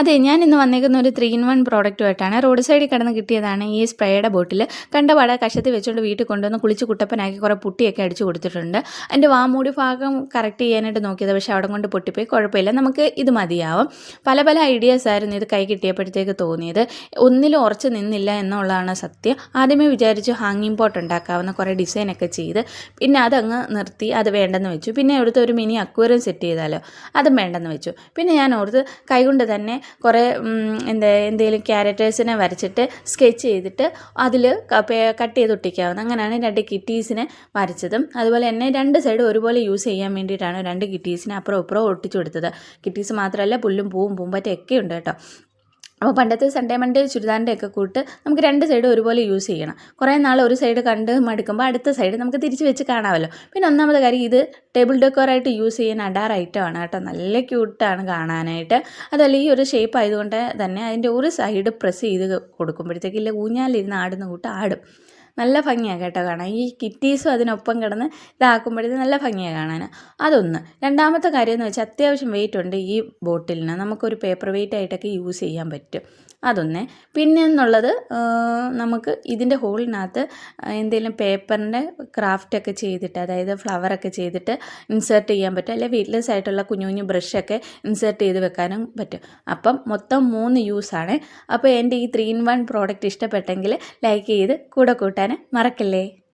അതെ ഞാൻ ഇന്ന് വന്നേക്കുന്ന ഒരു ത്രീ ഇൻ വൺ പ്രോഡക്റ്റുമായിട്ടാണ് റോഡ് സൈഡിൽ കിടന്ന് കിട്ടിയതാണ് ഈ സ്പ്രേയുടെ ബോട്ടിൽ. കണ്ടപാടെ കശത്തി വെച്ചുകൊണ്ട് വീട്ടിൽ കൊണ്ടുവന്ന് കുളിച്ച് കുട്ടപ്പനാക്കി കുറേ പുട്ടിയൊക്കെ അടിച്ച് കൊടുത്തിട്ടുണ്ട്. എന്റെ വാമൂടി ഭാഗം കറക്റ്റ് ചെയ്യാനായിട്ട് നോക്കിയത് പക്ഷേ അവിടെ കൊണ്ട് പൊട്ടിപ്പോയി. കുഴപ്പമില്ല നമുക്ക് ഇത് മതിയാവും. പല പല ഐഡിയാസ് ആയിരുന്നു ഇത് കൈ കിട്ടിയപ്പോഴത്തേക്ക് തോന്നിയത്. ഒന്നിലും ഉറച്ച് നിന്നില്ല എന്നുള്ളതാണ് സത്യം. ആദ്യമേ വിചാരിച്ചു ഹാങ്ങിങ് പോട്ട് ഉണ്ടാക്കാവുന്ന കുറേ ഡിസൈനൊക്കെ ചെയ്ത് പിന്നെ അതങ്ങ് നിർത്തി അത് വേണ്ടെന്ന് വെച്ചു. പിന്നെ അവിടുത്തെ ഒരു മിനി അക്വേറിയം സെറ്റ് ചെയ്താലോ അതും വേണ്ടെന്ന് വെച്ചു. പിന്നെ ഞാൻ ഓർത്ത് കൈകൊണ്ട് തന്നെ കുറേ എന്താ എന്തെങ്കിലും ക്യാരക്ടേഴ്സിനെ വരച്ചിട്ട് സ്കെച്ച് ചെയ്തിട്ട് അതിൽ കട്ട് ചെയ്ത് ഒട്ടിക്കാവുന്ന അങ്ങനെയാണ് രണ്ട് കിറ്റീസിനെ വരച്ചതും. അതുപോലെ തന്നെ രണ്ട് സൈഡ് ഒരുപോലെ യൂസ് ചെയ്യാൻ വേണ്ടിയിട്ടാണ് രണ്ട് കിറ്റീസിനെ അപ്പുറം ഇപ്പുറം ഒട്ടിച്ചു കൊടുത്തത്. കിറ്റീസ് മാത്രമല്ല പുല്ലും പൂവും പൂമ്പറ്റയൊക്കെ ഉണ്ട് കേട്ടോ. അപ്പോൾ പണ്ടത്തെ സൺഡേ മൺഡേ ചുരിദാറിന്റെ ഒക്കെ കൂട്ട് നമുക്ക് രണ്ട് സൈഡ് ഒരുപോലെ യൂസ് ചെയ്യണം. കുറേ നാൾ ഒരു സൈഡ് കണ്ട് മടുക്കുമ്പോൾ അടുത്ത സൈഡ് നമുക്ക് തിരിച്ച് വെച്ച് കാണാമല്ലോ. പിന്നെ ഒന്നാമത്തെ കാര്യം ഇത് ടേബിൾ ഡെക്കോറായിട്ട് യൂസ് ചെയ്യുന്ന അഡാർ ഐറ്റമാണ് കേട്ടോ. നല്ല ക്യൂട്ടാണ് കാണാനായിട്ട്. അതല്ല ഈ ഒരു ഷേപ്പ് ആയതുകൊണ്ട് തന്നെ അതിന്റെ ഒരു സൈഡ് പ്രസ് ചെയ്ത് കൊടുക്കുമ്പോഴത്തേക്ക് ഇല്ല ഊഞ്ഞാലിരുന്ന് ആടുന്ന കൂട്ട് ആടും. നല്ല ഭംഗിയാണ് കേട്ടോ കാണാൻ. ഈ കിറ്റീസും അതിനൊപ്പം കിടന്ന് ഇതാക്കുമ്പോഴത്തേക്ക് നല്ല ഭംഗിയാണ് കാണാൻ അതൊന്ന്. രണ്ടാമത്തെ കാര്യം എന്ന് വെച്ചാൽ അത്യാവശ്യം വെയിറ്റ് ഉണ്ട് ഈ ബോട്ടിലിന്. നമുക്കൊരു പേപ്പർ വെയിറ്റ് ആയിട്ടൊക്കെ യൂസ് ചെയ്യാൻ പറ്റും. അതൊന്ന്. പിന്നെ എന്നുള്ളത് നമുക്ക് ഇതിന്റെ ഹോളിനകത്ത് എന്തെങ്കിലും പേപ്പറിന്റെ ക്രാഫ്റ്റൊക്കെ ചെയ്തിട്ട് അതായത് ഫ്ലവറൊക്കെ ചെയ്തിട്ട് ഇൻസേർട്ട് ചെയ്യാൻ പറ്റും. അല്ലെങ്കിൽ വെയ്റ്റ്ലെസ് ആയിട്ടുള്ള കുഞ്ഞു കുഞ്ഞു ബ്രഷൊക്കെ ഇൻസേർട്ട് ചെയ്ത് വെക്കാനും പറ്റും. അപ്പം മൊത്തം മൂന്ന് യൂസാണ് അപ്പോൾ എന്റെ ഈ ത്രീ ഇൻ വൺ പ്രോഡക്റ്റ് ഇഷ്ടപ്പെട്ടെങ്കിൽ ലൈക്ക് ചെയ്ത് കൂടെ കൂട്ടാൻ മറക്കല്ലേ?